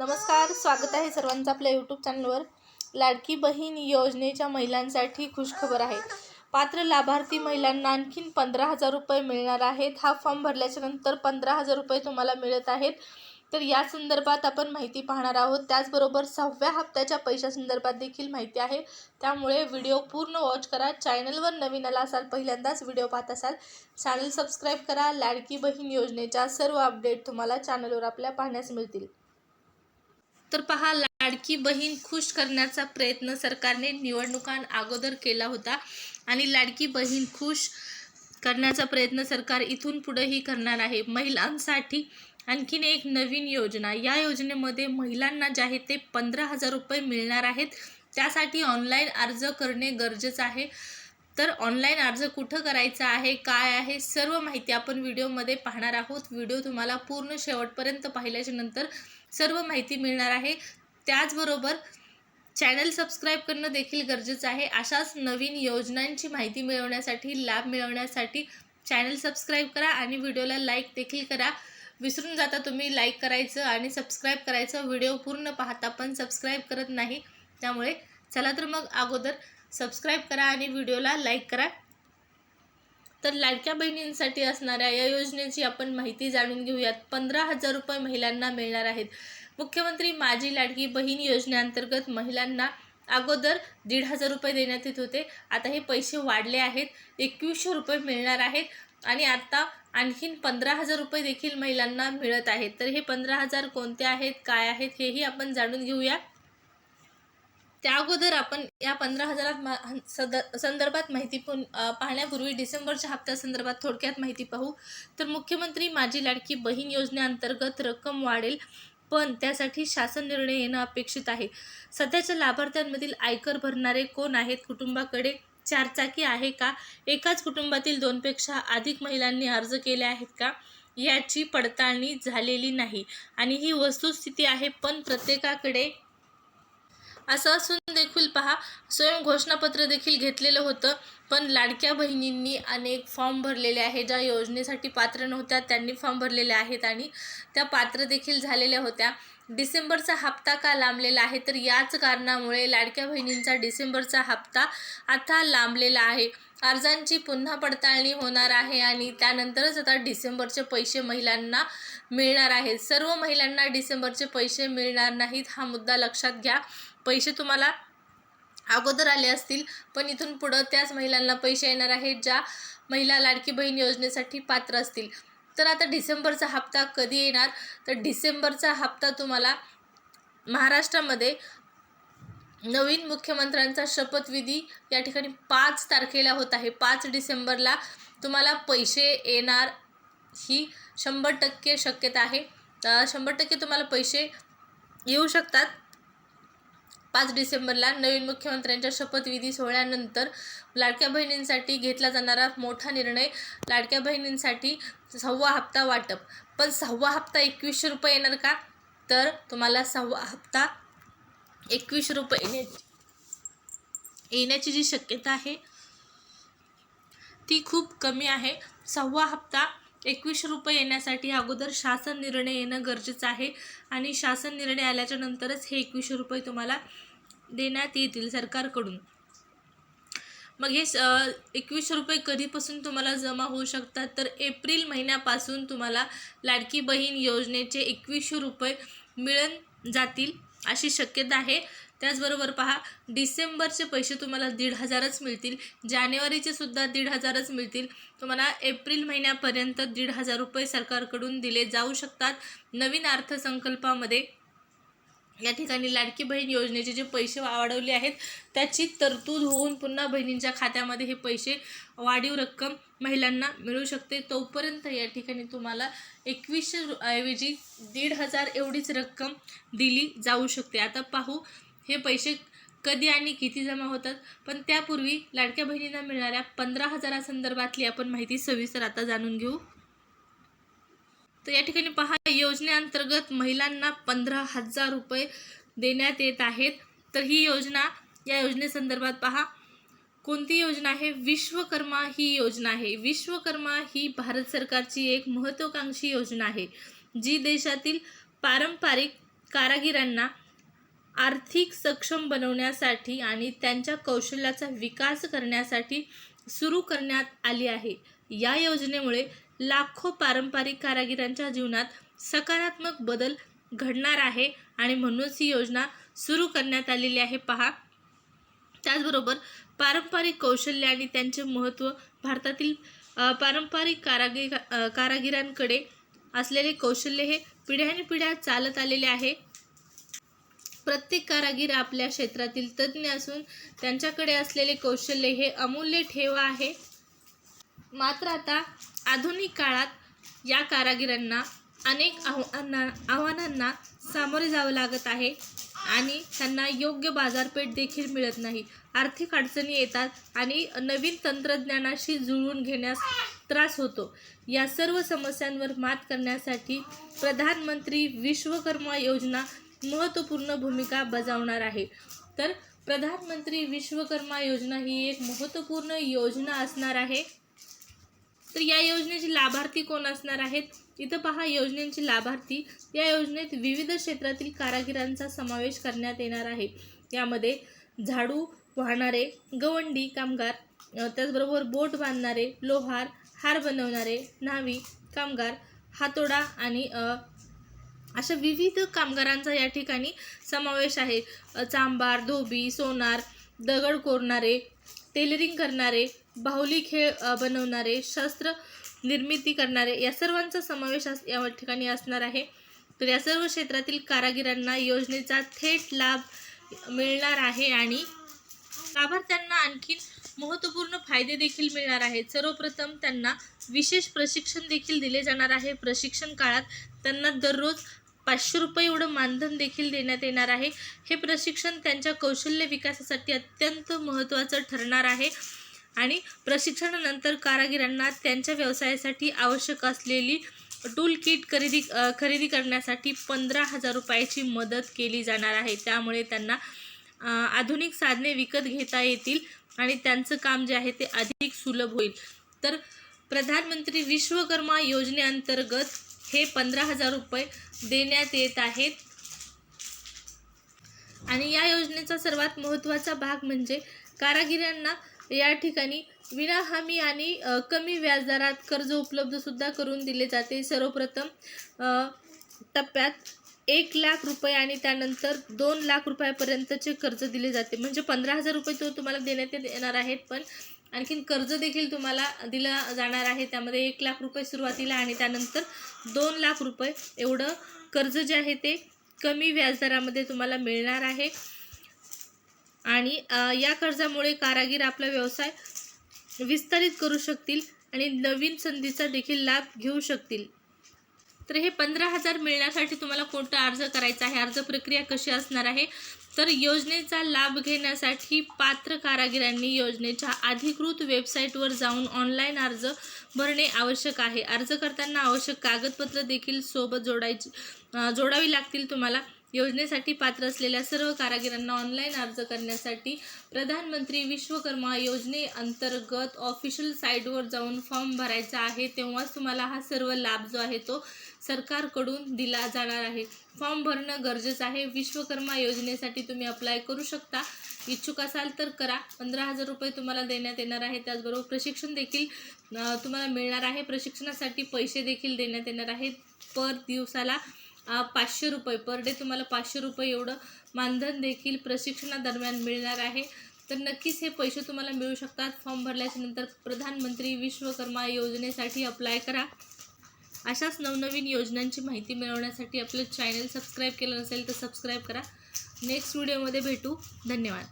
नमस्कार स्वागत आहे सर्वांचं आपल्या यूट्यूब चॅनलवर लाडकी बहीण योजनेच्या महिलांसाठी खुशखबर आहे. पात्र लाभार्थी महिलांना आणखीन पंधरा हजार रुपये मिळणार आहेत. हा फॉर्म भरल्याच्या नंतर पंधरा हजार रुपये तुम्हाला मिळत आहेत. तर या संदर्भात आपण माहिती पाहणार आहोत. त्याचबरोबर सहाव्या हप्त्याच्या पैशासंदर्भात देखील माहिती आहे. त्यामुळे व्हिडिओ पूर्ण वॉच करा. चॅनलवर नवीन आला असाल पहिल्यांदाच व्हिडिओ पाहत असाल चॅनल सबस्क्राईब करा. लाडकी बहीण योजनेच्या सर्व अपडेट तुम्हाला चॅनलवर आपल्या पाहण्यास मिळतील. तर पहा लाडकी बहीण खुश करण्याचा प्रयत्न सरकारने निवडणुकांअगोदर केला होता. आणि लाडकी बहीण खुश करण्याचा प्रयत्न सरकार इथून पुढेही करणार आहे. महिलांसाठी आणखीन एक नवीन योजना. या योजनेमध्ये महिलांना जे आहे ते पंधरा हजार रुपये मिळणार आहेत. त्यासाठी ऑनलाईन अर्ज करणे गरजेचं आहे. तर ऑनलाईन अर्ज कुठं करायचा आहे काय आहे सर्व माहिती आपण व्हिडिओमध्ये पाहणार आहोत. व्हिडिओ तुम्हाला पूर्ण शेवटपर्यंत पाहिल्याच्या नंतर सर्व माहिती मिळणार आहे. त्याचबरोबर चॅनल सबस्क्राईब करणं देखील गरजेचं आहे. अशाच नवीन योजनांची माहिती मिळवण्यासाठी लाभ मिळवण्यासाठी चॅनल सबस्क्राईब करा आणि व्हिडिओला लाईक देखील करा. विसरून जाता तुम्ही लाईक करायचं आणि सबस्क्राईब करायचं. व्हिडिओ पूर्ण पाहता पण सबस्क्राईब करत नाही. त्यामुळे चला तर मग अगोदर सबस्क्राईब करा आणि व्हिडिओला लाईक करा. तर लाडक्या बहिणींसाठी असणाऱ्या या योजनेची आपण माहिती जाणून घेऊयात. पंधरा हजार रुपये महिलांना मिळणार आहेत. मुख्यमंत्री माझी लाडकी बहीण योजनेअंतर्गत महिलांना अगोदर दीड हजार रुपये देण्यात येत होते. आता हे पैसे वाढले आहेत. एकवीसशे रुपये मिळणार आहेत. आणि आता आणखीन पंधरा हजार रुपये देखील महिलांना मिळत आहेत. तर हे पंधरा हजार कोणते आहेत काय आहेत हेही आपण जाणून घेऊया. त्या अगोदर आपण या पंधरा हजारात मा सद संदर्भात माहिती पण पाहण्यापूर्वी डिसेंबरच्या हप्त्यासंदर्भात थोडक्यात माहिती पाहू. तर मुख्यमंत्री माझी लाडकी बहीण योजनेअंतर्गत रक्कम वाढेल पण त्यासाठी शासन निर्णय येणं अपेक्षित आहे. सध्याच्या लाभार्थ्यांमधील आयकर भरणारे कोण आहेत? कुटुंबाकडे चारचाकी आहे का? एकाच कुटुंबातील दोनपेक्षा अधिक महिलांनी अर्ज केले आहेत का? याची पडताळणी झालेली नाही. आणि ही वस्तुस्थिती आहे पण प्रत्येकाकडे असं असून देखील पहा स्वयं घोषणापत्र देखील घेतलेलं होतं. पण लाडक्या बहिणींनी अनेक फॉर्म भरलेले आहे ज्या योजनेसाठी पात्र नव्हत्या त्यांनी फॉर्म भरलेले आहेत आणि त्या पात्र देखील झालेल्या होत्या. डिसेंबरचा हप्ता का लांबलेला आहे? तर याच कारणामुळे लाडक्या बहिणींचा डिसेंबरचा हप्ता आता लांबलेला आहे. अर्जांची पुन्हा पडताळणी होणार आहे आणि त्यानंतरच आता डिसेंबरचे पैसे महिलांना मिळणार आहेत. सर्व महिलांना डिसेंबरचे पैसे मिळणार नाहीत हा मुद्दा लक्षात घ्या. पैसे तुम्हाला अगोदर आले असतील पण इथून पुढं त्याच महिलांना पैसे येणार आहेत ज्या महिला लाडकी बहीण योजनेसाठी पात्र असतील. तर आता डिसेंबरचा हप्ता कधी येणार? तर डिसेंबरचा हप्ता तुम्हाला महाराष्ट्रामध्ये नवीन मुख्यमंत्र्यांचा शपथविधी या ठिकाणी पाच तारखेला होत आहे. पाच डिसेंबरला तुम्हाला पैसे येणार ही शंभर टक्के शक्यता आहे. शंभर टक्के तुम्हाला पैसे येऊ शकतात. पाच डिसेंबरला नवीन मुख्यमंत्र्यांच्या शपथविधी सोहळ्यानंतर लाडक्या बहिणींसाठी घेतला जाणारा मोठा निर्णय लाडक्या बहिणींसाठी सहावा हप्ता वाटप. पण सहावा हप्ता एकवीसशे रुपये येणार का? तर तुम्हाला सहावा हप्ता एकवीसशे रुपये येण्याची येण्याची जी शक्यता आहे ती खूप कमी आहे. सहावा हप्ता एकवीसशे रुपये येण्यासाठी अगोदर शासन निर्णय येणं गरजेचं आहे. आणि शासन निर्णय आल्याच्या नंतरच हे एकवीसशे रुपये तुम्हाला देण्यात येतील सरकारकडून. मग हे एकवीसशे रुपये कधीपासून तुम्हाला जमा होऊ शकतात? तर एप्रिल महिन्यापासून तुम्हाला लाडकी बहीण योजनेचे एकवीसशे रुपये मिळून जातील अशी शक्यता आहे. त्याचबरोबर पहा डिसेंबरचे पैसे तुम्हाला दीड हजारच मिळतील जानेवारीचे सुद्धा दीड हजारच मिळतील. तुम्हाला एप्रिल महिन्यापर्यंत दीड हजार रुपये सरकारकडून दिले जाऊ शकतात. नवीन अर्थसंकल्पामध्ये या ठिकाणी लाडकी बहीण योजनेचे जे पैसे वाढवले आहेत त्याची तरतूद होऊन पुन्हा बहिणींच्या खात्यामध्ये हे पैसे वाढीव रक्कम महिलांना मिळू शकते. तोपर्यंत या ठिकाणी तुम्हाला एकवीसशे ऐवजी दीड हजार एवढीच रक्कम दिली जाऊ शकते. आता पाहू हे पैसे कधी आणि किती जमा होतात? पण त्यापूर्वी लाडक्या बहिणींना मिळणाऱ्या पंधरा हजारासंदर्भातली आपण माहिती सविस्तर आता जाणून घेऊ. तर या ठिकाणी पहा योजनेअंतर्गत महिलांना पंधरा हजार रुपये देण्यात येत आहेत. तर ही योजना या योजनेसंदर्भात पहा कोणती योजना आहे? विश्वकर्मा ही योजना आहे. विश्वकर्मा ही भारत सरकारची एक महत्त्वाकांक्षी योजना आहे जी देशातील पारंपरिक कारागिरांना आर्थिक सक्षम बनवण्यासाठी आणि त्यांच्या कौशल्याचा विकास करण्यासाठी सुरू करण्यात आली आहे. या योजनेमुळे लाखो पारंपरिक कारागिरांच्या जीवनात सकारात्मक बदल घडणार आहे आणि म्हणूनच ही योजना सुरू करण्यात आलेली आहे. पहा. त्याचबरोबर पारंपरिक कौशल्य आणि त्यांचे महत्त्व भारतातील पारंपरिक कारागिर कारागिरांकडे असलेले कौशल्य हे पिढ्यानपिढ्या चालत आलेले आहे. प्रत्येक कारागीर आपल्या क्षेत्रातील तज्ज्ञ असून त्यांच्याकडे असलेले कौशल्य हे अमूल्य ठेवा आहे. मात्र आता आधुनिक काळात या कारागिरांना अनेक आव्हाना आव्हानांना सामोरे जावं लागत आहे आणि त्यांना योग्य बाजारपेठ देखील मिळत नाही. आर्थिक अडचणी येतात आणि नवीन तंत्रज्ञानाशी जुळवून घेण्यास त्रास होतो. या सर्व समस्यांवर मात करण्यासाठी प्रधानमंत्री विश्वकर्मा योजना महत्त्वपूर्ण भूमिका बजावणार आहे. तर प्रधानमंत्री विश्वकर्मा योजना ही एक महत्त्वपूर्ण योजना असणार आहे. तर या योजनेचे लाभार्थी कोण असणार आहेत? इथं पहा योजनेचे लाभार्थी. या योजनेत विविध क्षेत्रातील कारागिरांचा समावेश करण्यात येणार आहे. यामध्ये झाडू वाहणारे गवंडी कामगार त्याचबरोबर बोट बांधणारे लोहार हार बनवणारे न्हावी कामगार हातोडा आणि अशा विविध कामगारांचा या ठिकाणी समावेश आहे. चांबार धोबी सोनार दगड कोरणारे टेलरिंग करणारे बाहुली खेळ बनवणारे शस्त्र निर्मिती करणारे या सर्वांचा समावेश अस या ठिकाणी असणार आहे. तर या सर्व क्षेत्रातील कारागिरांना योजनेचा थेट लाभ मिळणार आहे आणि लाभार्थ्यांना आणखी महत्त्वपूर्ण फायदे देखील मिळणार आहेत. सर्वप्रथम त्यांना विशेष प्रशिक्षण देखील दिले जाणार आहे. प्रशिक्षण काळात त्यांना दररोज पाचशे रुपये एवढं मानधन देखील देण्यात येणार आहे. हे प्रशिक्षण त्यांच्या कौशल्य विकासासाठी अत्यंत महत्त्वाचं ठरणार आहे. आणि प्रशिक्षणानंतर कारागिरांना त्यांच्या व्यवसायासाठी आवश्यक असलेली टूल किट खरेदी खरेदी करण्यासाठी पंधरा हजार रुपयाची मदत केली जाणार आहे. त्यामुळे त्यांना आधुनिक साधने विकत घेता येतील आणि त्यांचं काम जे आहे ते अधिक सुलभ होईल. तर प्रधानमंत्री विश्वकर्मा योजनेअंतर्गत हे पंधरा हजार रुपये देण्यात येत आहेत. आणि या योजनेचा सर्वात महत्त्वाचा भाग म्हणजे कारागिरांना या ठिकाणी विना हमी आणि कमी व्याजदरात कर्ज उपलब्धसुद्धा करून दिले जाते. सर्वप्रथम टप्प्यात एक लाख रुपये आणि त्यानंतर दोन लाख रुपयापर्यंतचे कर्ज दिले जाते. म्हणजे पंधरा हजार रुपये तो तुम्हाला देण्यात येणार आहेत पण आणखीन कर्ज देखील तुम्हाला दिलं जाणार आहे. त्यामध्ये एक लाख रुपये सुरुवातीला आणि त्यानंतर दोन लाख रुपये एवढं कर्ज जे आहे ते कमी व्याजदरामध्ये तुम्हाला मिळणार आहे. आणि या कर्जामुळे कारागीर आपला व्यवसाय विस्तारित करू शकतील आणि नवीन संधीचा देखील लाभ घेऊ शकतील. तर हे पंधरा हजार मिळण्यासाठी तुम्हाला कोणता अर्ज करायचा आहे? अर्ज प्रक्रिया कशी असणार आहे? तर योजनेचा लाभ घेण्यासाठी पात्र कारागिरांनी योजनेच्या अधिकृत वेबसाईटवर जाऊन ऑनलाईन अर्ज भरणे आवश्यक आहे. अर्ज करताना आवश्यक कागदपत्र देखील सोबत जोडायची जोडावी लागतील तुम्हाला. योजनेसाठी पात्र असलेल्या सर्व कारागिरांना ऑनलाईन अर्ज करण्यासाठी प्रधानमंत्री विश्वकर्मा योजनेअंतर्गत ऑफिशियल साईटवर जाऊन फॉर्म भरायचा आहे. तेव्हाच तुम्हाला हा सर्व लाभ जो आहे तो सरकारकडून दिला जाणार आहे. फॉर्म भरणं गरजेचं आहे. विश्वकर्मा योजनेसाठी तुम्ही अप्लाय करू शकता. इच्छुक असाल तर करा. पंधरा हजार रुपये तुम्हाला देण्यात येणार आहे. त्याचबरोबर प्रशिक्षण देखील तुम्हाला मिळणार आहे. प्रशिक्षणासाठी पैसे देखील देण्यात येणार आहेत पर दिवसाला पाचशे रुपये. पर डे तुम्हाला पाचशे रुपये एवढं मानधन देखील प्रशिक्षणादरम्यान मिळणार आहे. तर नक्कीच हे पैसे तुम्हाला मिळू शकतात. फॉर्म भरल्याच्या नंतर प्रधानमंत्री विश्वकर्मा योजनेसाठी अप्लाय करा. अशाच नवनवीन योजनांची माहिती मिळवण्यासाठी आपलं चॅनल सबस्क्राईब केलं नसेल तर सबस्क्राईब करा. नेक्स्ट व्हिडिओमध्ये भेटू. धन्यवाद.